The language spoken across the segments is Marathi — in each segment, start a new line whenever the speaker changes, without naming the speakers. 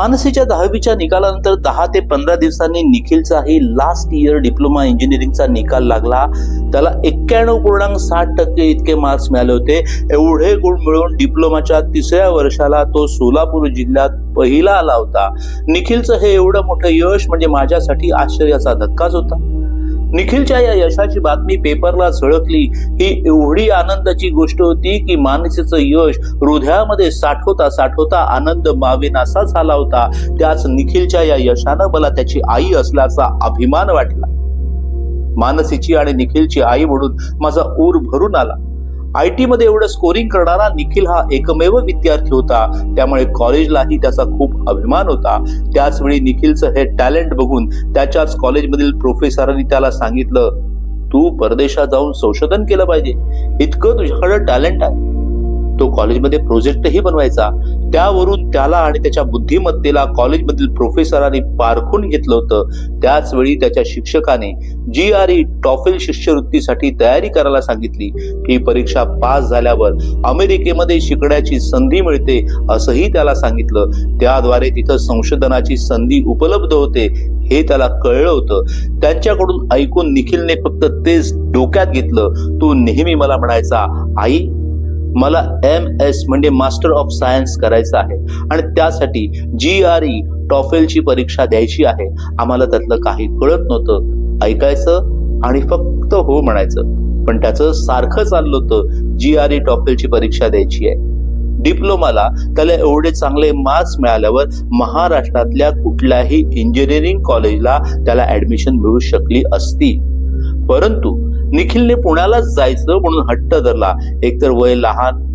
मानसीच्या दहावीच्या निकालानंतर दहा ते पंधरा दिवसांनी निखिलचाही लास्ट इयर डिप्लोमा इंजिनिअरिंगचा निकाल लागला. त्याला एक्क्याण्णव पूर्णांक साठ टक्के इतके मार्क्स मिळाले होते. एवढे गुण मिळवून डिप्लोमाच्या तिसऱ्या वर्षाला तो सोलापूर जिल्ह्यात पहिला आला होता. निखिलचं हे एवढं मोठं यश म्हणजे माझ्यासाठी आश्चर्याचा धक्काच होता. निखिलच्या या यशाची बातमी पेपरला झळकली. ही एवढी आनंदाची गोष्ट होती की मानसीचं यश हृदयामध्ये साठवता साठवता आनंद मावेनासा झाला होता. त्याच निखिलच्या या यशानं मला त्याची आई असल्याचा अभिमान वाटला. मानसीची आणि निखिलची आई म्हणून माझा ऊर भरून आला. आय टी मध्ये एवढं स्कोरिंग करणारा निखिल हा एकमेव विद्यार्थी होता. त्यामुळे कॉलेजलाही त्याचा खूप अभिमान होता. त्याचवेळी निखिलचं हे टॅलेंट बघून त्याच्याच कॉलेजमधील प्रोफेसरांनी त्याला सांगितलं तू परदेशात जाऊन संशोधन केलं पाहिजे. इतकं तुझ्याकडे टॅलेंट आहे. तो कॉलेजमध्ये प्रोजेक्टही बनवायचा. त्यावरून त्याला आणि त्याच्या बुद्धिमत्तेला कॉलेजमधील प्रोफेसरांनी पारखून घेतलं होतं. त्याचवेळी त्याच्या शिक्षकाने जी आर ई टॉफेल शिष्यवृत्तीसाठी तयारी करायला सांगितली. ही परीक्षा पास झाल्यावर अमेरिकेमध्ये शिकण्याची संधी मिळते असंही त्याला सांगितलं. त्याद्वारे तिथं संशोधनाची संधी उपलब्ध होते हे त्याला कळलं होतं. त्यांच्याकडून ऐकून निखिलने फक्त तेच डोक्यात घेतलं. तू नेहमी मला म्हणायचा आई मला एम एस म्हणजे मास्टर ऑफ सायन्स करायचं आहे. आणि त्यासाठी जी आर ई टॉफेलची परीक्षा द्यायची आहे. आम्हाला त्यातलं काही कळत नव्हतं. ऐकायचं आणि फक्त हो म्हणायचं. पण त्याचं सारखं चाललं होतं. जी आर ई टॉफेलची परीक्षा द्यायची आहे. डिप्लोमाला त्याला एवढे चांगले मार्क्स मिळाल्यावर महाराष्ट्रातल्या कुठल्याही इंजिनिअरिंग कॉलेजला त्याला ऍडमिशन मिळू शकली असती. परंतु निखिलने पुण्यालाच जायचं म्हणून हट्ट धरला. एकतर वय लहान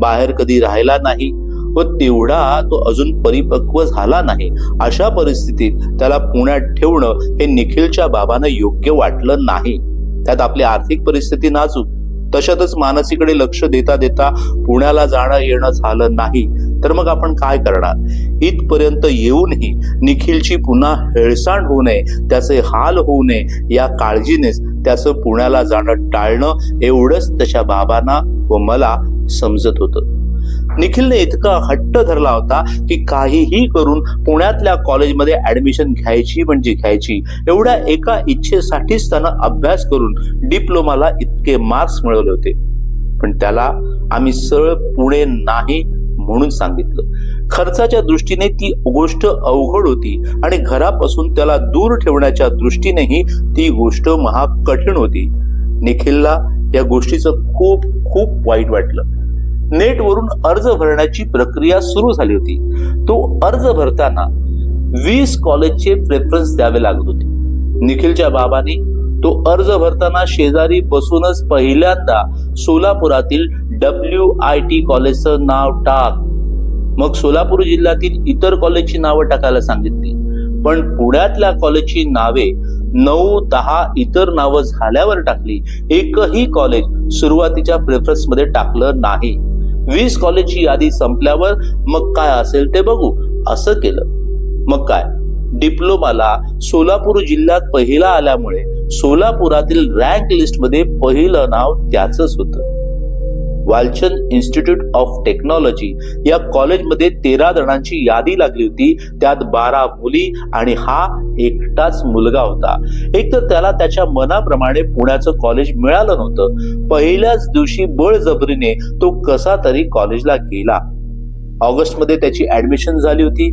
बाहेर कधी राहिला नाही व तेवढा तो अजून परिपक्व झाला नाही. अशा परिस्थितीत त्याला पुण्यात ठेवणं हे निखिलच्या बाबानं योग्य वाटलं नाही. त्यात आपली आर्थिक परिस्थिती नाजूक. तशातच मानसीकडे लक्ष देता देता पुण्याला जाणं येणं झालं नाही. तर मग आपण काय करणार? इथपर्यंत येऊनही निखिलची पुन्हा हेळसांड होऊ नये त्याचे हाल होऊ नये या काळजीनेच त्याचं पुण्याला जाणं टाळणं एवढंच त्याच्या बाबांना व मला समजत होतं. निखिलने इतका हट्ट धरला होता की काहीही करून पुण्यातल्या कॉलेजमध्ये ऍडमिशन घ्यायची म्हणजे घ्यायची. एवढ्या एका इच्छेसाठीच त्यानं अभ्यास करून डिप्लोमाला इतके मार्क्स मिळवले होते. पण त्याला आम्ही सरळ पुणे नाही म्हणून सांगितलं. खर्चाच्या दृष्टीने ती गोष्ट अवघड होती आणि घरापासून त्याला दूर ठेवण्याच्या दृष्टीनेही ती गोष्ट महा कठीण होती. निखिलला या गोष्टीचं खूप खूप वाईट वाटलं. नेटवरून अर्ज भरण्याची प्रक्रिया सुरू झाली होती. तो अर्ज भरताना वीस कॉलेजचे प्रेफरन्स द्यावे लागत होते. निखिलच्या बाबांनी तो अर्ज भरताना शेजारी बसूनच पहिल्यांदा सोलापुरातील डब्ल्यू आय टी कॉलेजचं नाव टाक. मग सोलापूर जिल्ह्यातील इतर कॉलेजची नावं टाकायला सांगितली. पण पुण्यातल्या कॉलेजची नावे नऊ दहा इतर नावं झाल्यावर टाकली. एकही कॉलेज सुरुवातीच्या प्रेफरन्समध्ये टाकलं नाही. वीस कॉलेजची यादी संपल्यावर मग काय असेल ते बघू. असं केलं. मग काय? डिप्लोमाला सोलापूर जिल्ह्यात पहिला आल्यामुळे सोलापुरातील रँक लिस्टमध्ये पहिलं नाव त्याचंच होतं. वालचंद इन्स्टिट्यूट ऑफ टेक्नॉलॉजी या कॉलेजमध्ये तेरा जणांची यादी लागली होती. त्यात बारा मुली आणि हा एकटाच मुलगा होता. एक तर त्याला त्याच्या मनाप्रमाणे पुण्याचं कॉलेज मिळालं नव्हतं. पहिल्याच दिवशी बळजबरीने तो कसा तरी कॉलेजला गेला. ऑगस्टमध्ये त्याची ऍडमिशन झाली होती.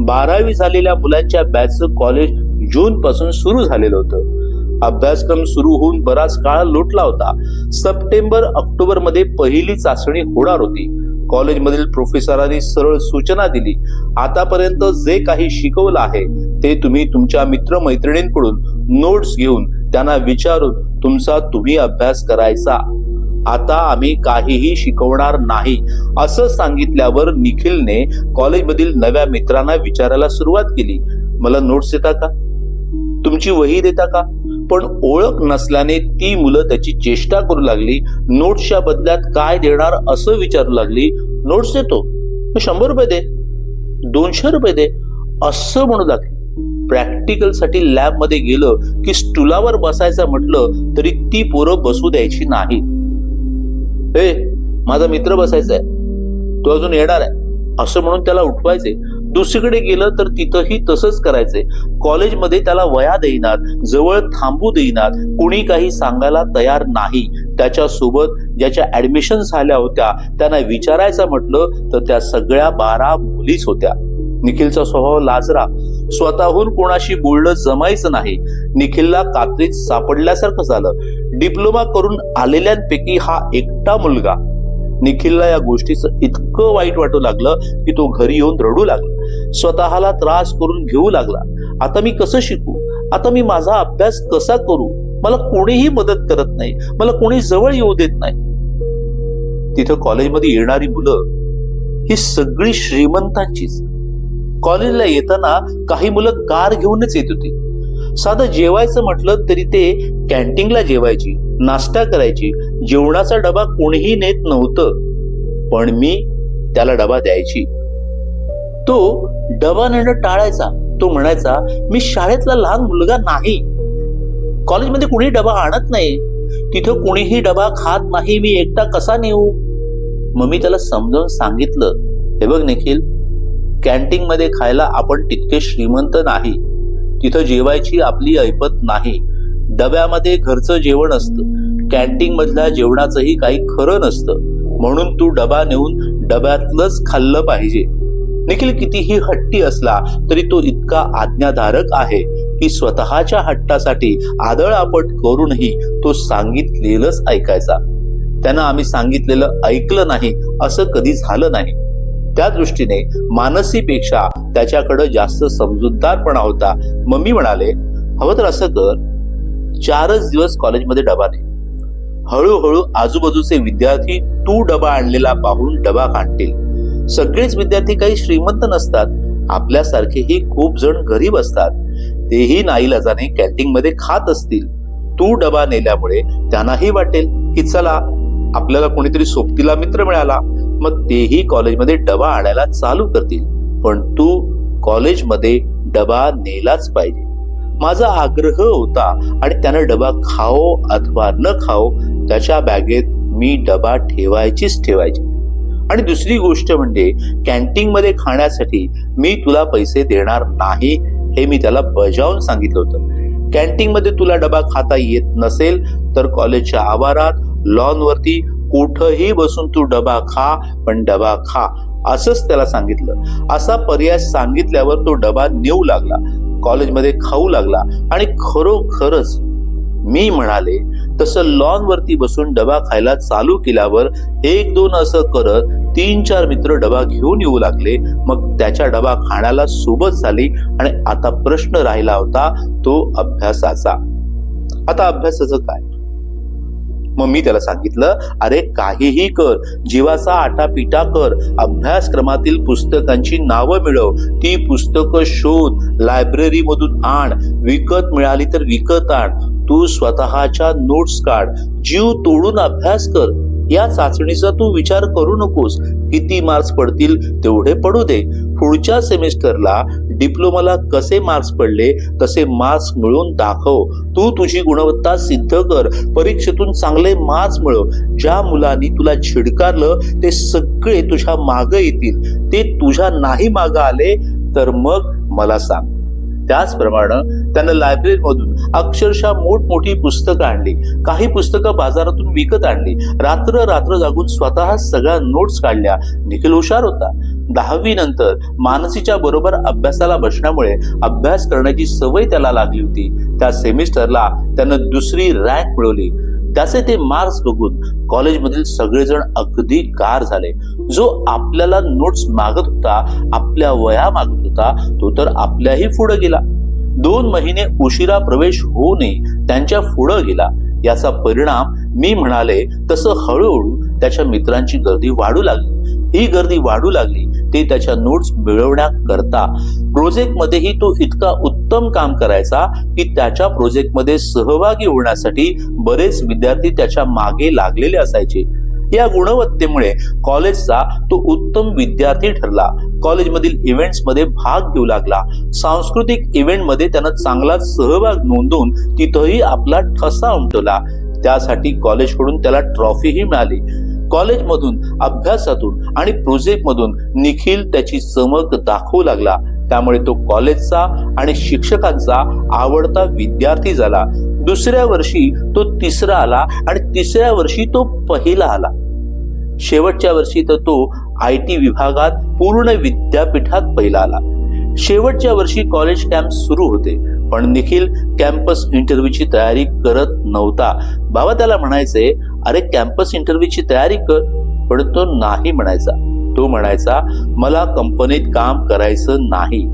बारावी झालेल्या मुलांच्या बॅचचं कॉलेज जून पासून सुरू झालेलं होतं. अभ्यासक्रम सुरू होऊन बराच काळ लोटला होता. सप्टेंबर ऑक्टोबरमध्ये पहिली चाचणी होणार होती. कॉलेजमधील प्रोफेसरांनी सरळ सूचना दिली. आतापर्यंत जे काही शिकवलं आहे ते तुम्ही तुमच्या मित्रमैत्रिणींकडून नोट्स घेऊन त्यांना विचारून तुमचा तुम्ही अभ्यास करायचा. आता आम्ही काहीही शिकवणार नाही असं सांगितल्यावर निखिलने कॉलेजमधील नव्या मित्रांना विचारायला सुरुवात केली. मला नोट्स देता का? तुमची वही देता का? पण ओळख नसल्याने ती मुलं त्याची चेष्टा करू लागली. नोट्सच्या बदल्यात काय देणार असं विचारू लागली. नोट्स देतो. शंभर रुपये दे. दोनशे रुपये दे. असं म्हणू लागली. प्रॅक्टिकलसाठी लॅबमध्ये गेलं की स्टुलावर बसायचं म्हटलं तरी ती पोरं बसू द्यायची नाही. हे माझा मित्र बसायचा आहे. तो अजून येणार आहे. असं म्हणून त्याला उठवायचे दुसरीकडे गेलं तर तिथंही तसंच करायचे. कॉलेजमध्ये त्याला वया देईनात जवळ थांबू देईनात कुणी काही सांगायला तयार नाही. त्याच्यासोबत ज्याच्या ऍडमिशन झाल्या होत्या त्यांना विचारायचं म्हटलं तर त्या सगळ्या बारा मुलीच होत्या. निखिलचा स्वभाव लाजरा. स्वतःहून कोणाशी बोलणं जमायचं नाही. निखिलला कात्रीत सापडल्यासारखं झालं. डिप्लोमा करून आलेल्यांपैकी हा एकटा मुलगा. निखिलला या गोष्टीचं इतकं वाईट वाटू लागलं की तो घरी येऊन रडू लागला. स्वतःला त्रास करून घेऊ लागला. आता मी कसं शिकू? आता मी माझा अभ्यास कसा करू? मला कोणीही मदत करत नाही. मला कोणी जवळ येऊ देत नाही. तिथं कॉलेजमध्ये येणारी मुलं ही सगळी श्रीमंतांचीच. कॉलेजला येताना काही मुलं कार घेऊनच येत होती. साधं जेवायचं म्हटलं तरी ते कॅन्टीनला जेवायची नाश्ता करायची जेवणाचा डबा कोणीही नेत नव्हतं. पण मी त्याला डबा द्यायची. तो डबा नेणं टाळायचा. तो म्हणायचा मी शाळेतला लहान मुलगा नाही. कॉलेजमध्ये कुणी डबा आणत नाही. तिथं कुणीही डबा खात नाही. मी एकटा कसा नेऊ? मग मी त्याला समजावून सांगितलं. हे बघ निखिल कॅन्टीन मध्ये खायला आपण तितके श्रीमंत नाही. तिथं जेवायची आपली ऐपत नाही. डब्यामध्ये घरचं जेवण असतं. कॅन्टीन मधल्या जेवणाचंही काही खरं नसतं. म्हणून तू डबा नेऊन डब्यातलंच खाल्लं पाहिजे. निखिल कितीही हट्टी असला तरी तो इतका आज्ञाधारक आहे की स्वतःच्या हट्टासाठी आदळआपट करूनही तो सांगितलेलंच ऐकायचा. त्यानं आम्ही सांगितलेलं ऐकलं नाही असं कधी झालं नाही. त्या दृष्टीने मानसीपेक्षा त्याच्याकडे जास्त समजूतदारपणा होता. मम्मी म्हणाले हवं तर असं कर चारच दिवस कॉलेजमध्ये डबा दे. हळूहळू आजूबाजूचे विद्यार्थी तू डबा आणलेला पाहून डबा काढतील. सगळेच विद्यार्थी काही श्रीमंत नसतात. आपल्यासारखेही खूप जण गरीब असतात. तेही नाईलाजाने कॅन्टीन मध्ये खात असतील. तू डबा नेल्यामुळे त्यांनाही वाटेल की चला आपल्याला कोणीतरी सोबतीला मित्र मिळाला. मग तेही कॉलेजमध्ये डबा आणायला चालू करतील. पण तू कॉलेजमध्ये डबा नेलाच पाहिजे. माझा आग्रह होता आणि त्यानं डबा खाओ अथवा न खाओ त्याच्या बॅगेत मी डबा ठेवायचीच ठेवायची. आणि दुसरी गोष्ट म्हणजे कॅन्टीन मध्ये खाण्यासाठी मी तुला पैसे देणार नाही हे मी त्याला बजावून सांगितलं होतं. कॅन्टीन मध्ये तुला डबा खाता येत नसेल तर कॉलेजच्या आवारात लॉन वरती कुठंही बसून तू डबा खा पण डबा खा असंच त्याला सांगितलं. असा पर्याय सांगितल्यावर तो डबा नेऊ लागला कॉलेजमध्ये खाऊ लागला आणि खरोखरच मी म्हणाले तसं लॉन वरती बसून डबा खायला चालू केल्यावर एक दोन असं करत तीन चार मित्र डबा घेऊन येऊ लागले. मग त्याच्या डबा खाण्याला सोबत झाली आणि आता प्रश्न राहिला होता तो अभ्यासाचा. आता अभ्यासाचं काय? मग मी त्याला सांगितलं अरे काहीही कर जीवाचा आटापिटा कर अभ्यासक्रमातील पुस्तकांची नावं मिळव ती पुस्तकं शोध लायब्ररीमधून आण विकत मिळाली तर विकत आण तू स्वतःच्या नोट्स काढ जीव तोडून अभ्यास कर. या चाचणीचा तू विचार करू नकोस. किती मार्क्स पडतील तेवढे पडू दे. पुढच्या सेमिस्टरला डिप्लोमाला कसे मार्क्स पडले तसे मार्क्स मिळवून दाखव. तू तुझी गुणवत्ता सिद्ध कर. परीक्षेतून चांगले मार्क्स मिळव. ज्या मुलांनी तुला छिडकारलं ते सगळे तुझ्या मागं येतील. ते तुझ्या नाही मागं आले तर मग मला सांग. त्याचप्रमाणे त्यानं लायब्ररीमधून अक्षरशः मोठमोठी पुस्तकं आणली. काही पुस्तकं बाजारातून विकत आणली. रात्र रात्र जागून स्वतः सगळ्या नोट्स काढल्या. निखिल हुशार होता. दहावी नंतर मानसीच्या बरोबर अभ्यासाला बसण्यामुळे अभ्यास करण्याची सवय त्याला लागली होती. त्या सेमिस्टरला त्यानं दुसरी रँक मिळवली. त्याचे ते मार्क्स बघून कॉलेजमधील सगळेजण अगदी गार झाले. जो आपल्याला नोट्स मागत होता आपल्या वया मागत होता तो तर आपल्याही पुढे गेला. दोन महिने उशिरा प्रवेश होऊनही त्यांच्या पुढं गेला. याचा परिणाम मी म्हणाले तसं हळूहळू त्याच्या मित्रांची गर्दी वाढू लागली. ही गर्दी वाढू लागली ते त्याच्या नोट्स मिळवण्याकरता प्रोजेक्टमध्येही तो इतका उत्तम काम करायचा की त्याच्या प्रोजेक्टमध्ये सहभागी होण्यासाठी बरेच विद्यार्थी त्याच्यामागे लागलेले असायचे. या गुणवत्तेमुळे कॉलेजचा तो उत्तम विद्यार्थी ठरला. कॉलेजमधील इव्हेंट्समध्ये भाग घेऊ लागला. सांस्कृतिक इव्हेंटमध्ये त्यानं चांगला सहभाग नोंदवून तिथंही आपला ठसा उमटवला. त्यासाठी कॉलेजकडून त्याला ट्रॉफीही मिळाली. कॉलेजमधून अभ्यासातून आणि प्रोजेक्टमधून निखिल त्याची चमक दाखवू लागला. त्यामुळे तो कॉलेजचा आणि शिक्षकांचा आवडता विद्यार्थी झाला. दुसऱ्या वर्षी तो तिसरा आला आणि तिसऱ्या वर्षी तो पहिला आला. शेवटच्या वर्षी तर तो आय टी विभागात पूर्ण विद्यापीठात पहिला आला. शेवटच्या वर्षी कॉलेज कॅम्प सुरू होते पण निखिल कॅम्पस इंटरव्ह्यूची तयारी करत नव्हता. बाबा त्याला म्हणायचे अरे कॅम्पस इंटरव्ह्यूची तयारी कर. पण तो नाही म्हणायचा. तो म्हणायचा मला कंपनीत काम करायचं नाही.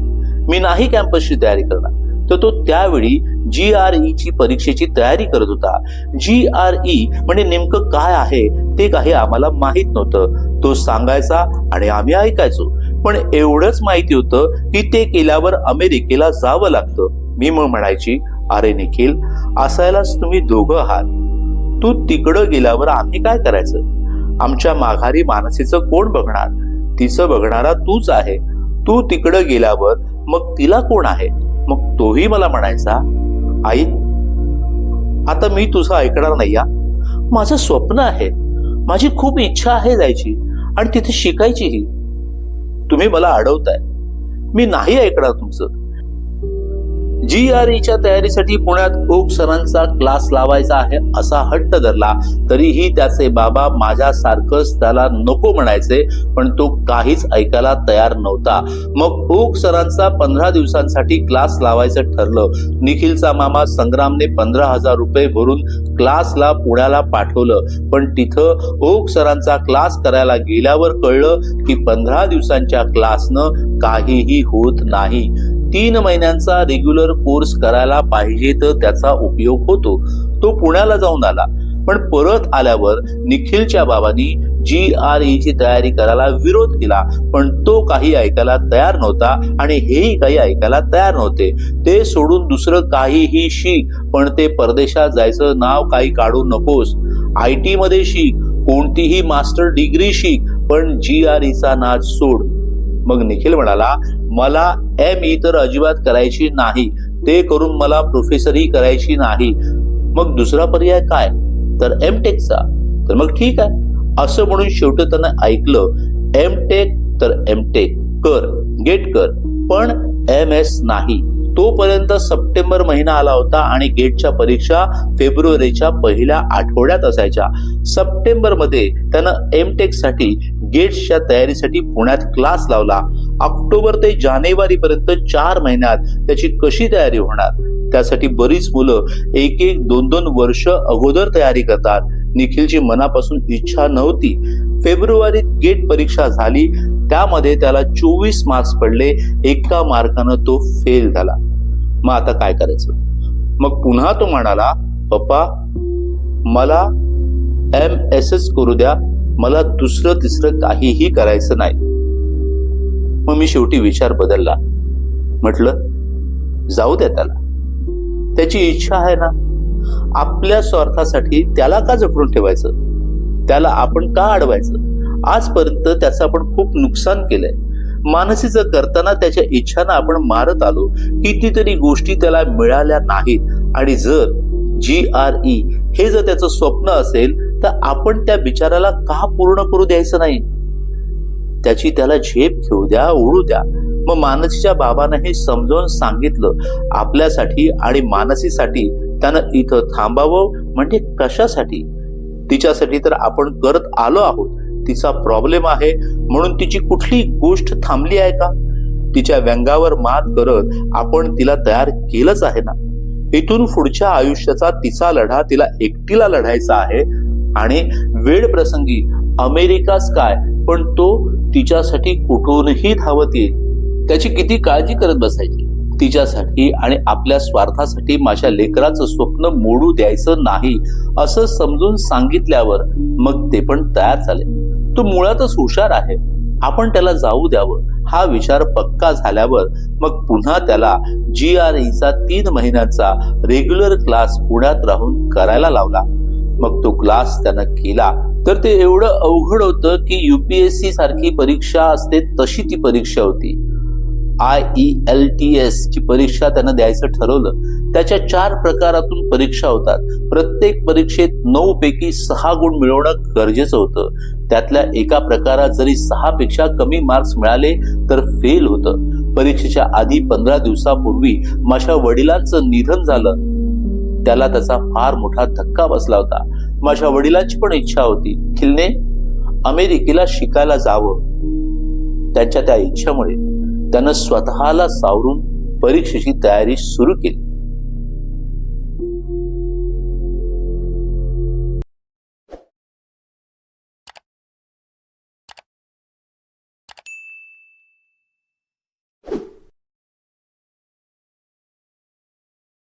मी नाही कॅम्पसची तयारी करणार. तर तो त्यावेळी जी आर ई ची परीक्षेची तयारी करत होता. जी आर ई म्हणजे नेमकं काय आहे ते काही आम्हाला माहीत नव्हतं. तो सांगायचा आणि आम्ही ऐकायचो. पण एवढंच माहिती होतं की ते केल्यावर अमेरिकेला जावं लागतं. मी मग म्हणायची अरे निखिल असायलाच तुम्ही दोघं आहात. तू तिकडं गेल्यावर आम्ही काय करायचं? आमच्या माघारी मानसीचं कोण बघणार? तिचं बघणारा तूच आहे. तू तिकडं गेल्यावर मग तिला कोण आहे? मग तोही मला म्हणायचा आई आता मी तुझं ऐकणार नाही या माझं स्वप्न आहे. माझी खूप इच्छा आहे जायची आणि तिथे शिकायचीही. तुम्ही मला अडवताय. मी नाही ऐकणार तुमचं. जी आर ईच्या तयारीसाठी पुण्यात ओक सरांचा क्लास लावायचा आहे असा हट्ट धरला तरीही त्याचे बाबा माझ्यासारखंच त्याला नको म्हणायचे पण तो काहीच ऐकायला तयार नव्हता. मग ओक सरांचा पंधरा दिवसांसाठी क्लास लावायचं ठरलं. निखिलचा मामा संग्रामने पंधरा हजार रुपये भरून क्लासला पुण्याला पाठवलं. पण तिथं ओक सरांचा क्लास करायला गेल्यावर कळलं की पंधरा दिवसांच्या क्लासनं काहीही होत नाही. तीन महिन्यांचा रेग्युलर कोर्स करायला पाहिजे तर त्याचा उपयोग होतो. तो पुण्याला जाऊन आला. पण परत आल्यावर निखिलच्या बाबांनी जी आर ई ची तयारी करायला विरोध केला. पण तो काही ऐकायला तयार नव्हता आणि हेही काही ऐकायला तयार नव्हते. ते सोडून दुसरं काहीही शिक पण ते परदेशात जायचं नाव काही काढू नकोस. आय टी मध्ये शिक कोणतीही मास्टर डिग्री शिक पण जी आर ईचा नाच सोड. मग निखिल म्हणाला मला एम ई तर अजिबात करायची नाही. ते करून मला प्रोफेसरही करायची नाही. मग दुसरा पर्याय काय? तर एम टेकचा तर मग ठीक आहे. असं म्हणून शेवटी त्यानं ऐकलं एम टेक तर एम टेक कर गेट कर. पण एम एस नाही. तोपर्यंत सप्टेंबर महिना आला होता आणि गेटच्या परीक्षा फेब्रुवारीच्या पहिल्या आठवड्यात असायच्या. सप्टेंबरमध्ये त्यानं एमटेकसाठी गेट्सच्या तयारीसाठी पुण्यात क्लास लावला. ऑक्टोबर ते जानेवारी पर्यंत चार महिन्यात त्याची कशी तयारी होणार? त्यासाठी बरीच मुलं एक एक दोन दोन वर्ष अगोदर तयारी करतात. निखिलची मनापासून इच्छा नव्हती. फेब्रुवारीत गेट परीक्षा झाली त्यामध्ये त्याला चोवीस मार्क्स पडले एका मार्कानं तो फेल झाला. मग आता काय करायचं? मग पुन्हा तो म्हणाला पप्पा मला एम एस एस करू द्या. मला दुसरं तिसरं काहीही करायचं नाही. मग मी शेवटी विचार बदलला. म्हटलं जाऊ द्या त्याला. त्याची इच्छा आहे ना. आपल्या स्वार्थासाठी त्याला का जपडून ठेवायचं? त्याला आपण का अडवायचं? आजपर्यंत त्याचं आपण खूप नुकसान केलंय. मानसीचं करताना त्याच्या इच्छानं आपण मारत आलो कितीतरी गोष्टी त्याला मिळाल्या नाहीत. आणि जर जी आर ई हे जर त्याचं स्वप्न असेल तर आपण त्या विचाराला का पूर्ण करू द्यायचं नाही? त्याची त्याला झेप घेऊ द्या ओढू द्या. मग मानसीच्या बाबांना हे समजावून सांगितलं आपल्यासाठी आणि मानसीसाठी. त्यानं इथं थांबावं. म्हणजे कशासाठी? तिच्यासाठी तर आपण करत आलो आहोत. तिचा प्रॉब्लेम आहे म्हणून तिची कुठली गोष्ट थांबली आहे का? तिच्या व्यंगावर मात करत आपण तिला तयार केलंच आहे ना? इथून पुढच्या आयुष्याचा तिचा लढा तिला एकटीला लढायचा आहे आणि वेळ प्रसंगी अमेरिकाच काय पण तो तिच्यासाठी कुठूनही धावत येईल. त्याची किती काळजी करत बसायची? तिच्यासाठी आणि आपल्या स्वार्थासाठी माझ्या लेकराचं स्वप्न मोडू द्यायचं नाही असं समजून सांगितल्यावर मग ते पण तयार झाले. तो मुळातच हुशार आहे. आपण त्याला जाऊ द्यावं. हा विचार पक्का झाल्यावर मग पुन्हा त्याला जी आर ईचा तीन महिन्याचा रेग्युलर क्लास पुण्यात राहून करायला लावला. मग तो क्लास त्यानं केला. तर ते एवढं अवघड होतं की युपीएससी सारखी परीक्षा असते तशी ती परीक्षा होती. I E L T S ची परीक्षा त्यानं द्यायचं ठरवलं. त्याच्या चार प्रकारातून परीक्षा होतात. प्रत्येक परीक्षेत नऊ पैकी सहा गुण मिळवणं गरजेचं होतं. त्यातल्या एका प्रकारात जरी सहा पेक्षा कमी मार्क्स मिळाले तर फेल होतं. परीक्षेच्या आधी पंधरा दिवसापूर्वी माझ्या वडिलांचं निधन झालं. त्याला त्याचा फार मोठा धक्का बसला होता. माझ्या वडिलांची पण इच्छा होती. खिलने अमेरिकेला शिकायला जावं. त्यांच्या त्या इच्छेमुळे त्यानं स्वतःला सावरून परीक्षेची तयारी सुरू केली.